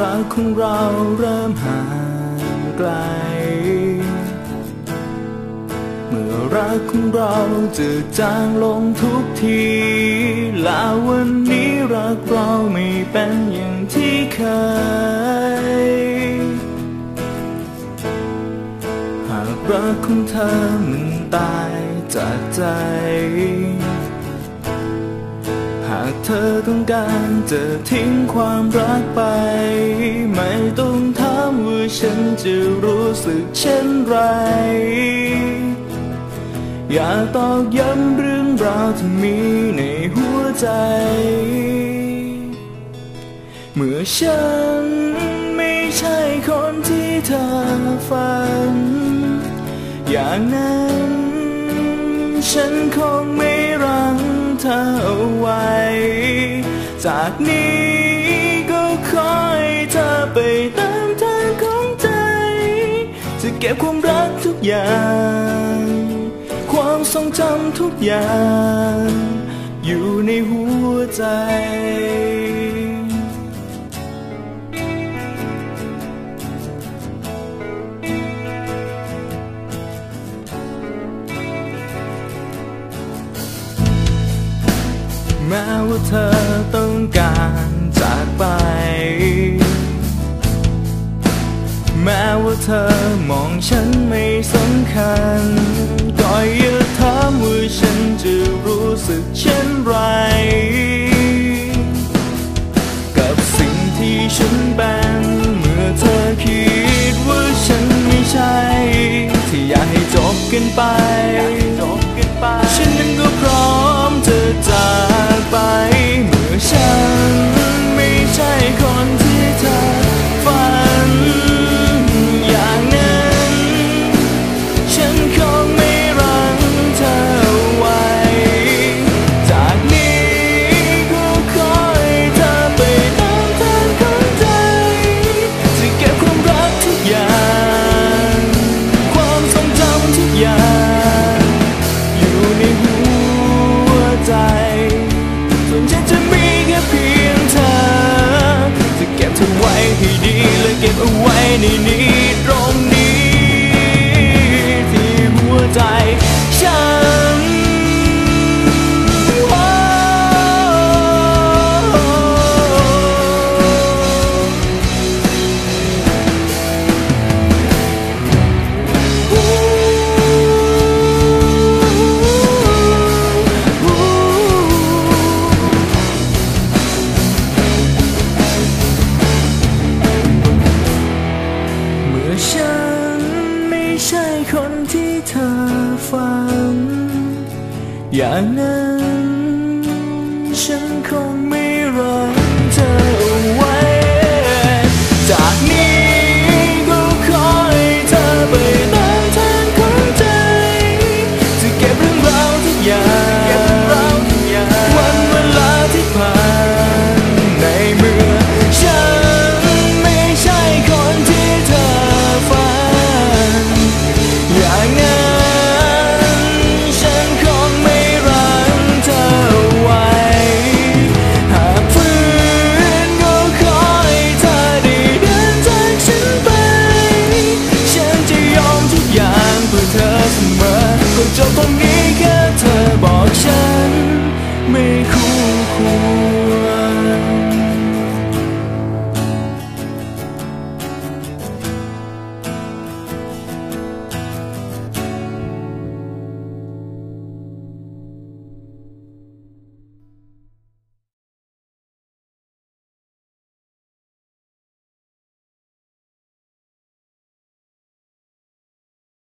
รักของเราเริ่มห่างไกล เมื่อรักของเราจะจางลงทุกที และวันนี้รักเราไม่เป็นอย่างที่เคย หากรักของเธอมันตายจากใจ เธอต้องการจะทิ้งความรักไป ไม่ต้องถามว่าฉันจะรู้สึกเช่นไร อย่าตอกย้ำเรื่องราวที่มีในหัวใจ เมื่อฉันไม่ใช่คนที่เธอฝัน อย่างนั้น ฉันคงไม่รังเธอเอาไว้ จากนี้ก็คอยเธอไปตามทางของใจ จะเก็บความรักทุกอย่าง ความทรงจำทุกอย่าง อยู่ในหัวใจ ว่าเธอต้องการจากไป แม้ว่าเธอมองฉันไม่สำคัญ ฉันไม่ใช่คนที่เธอฝัน อย่างนั้นฉันคงไม่ 美好。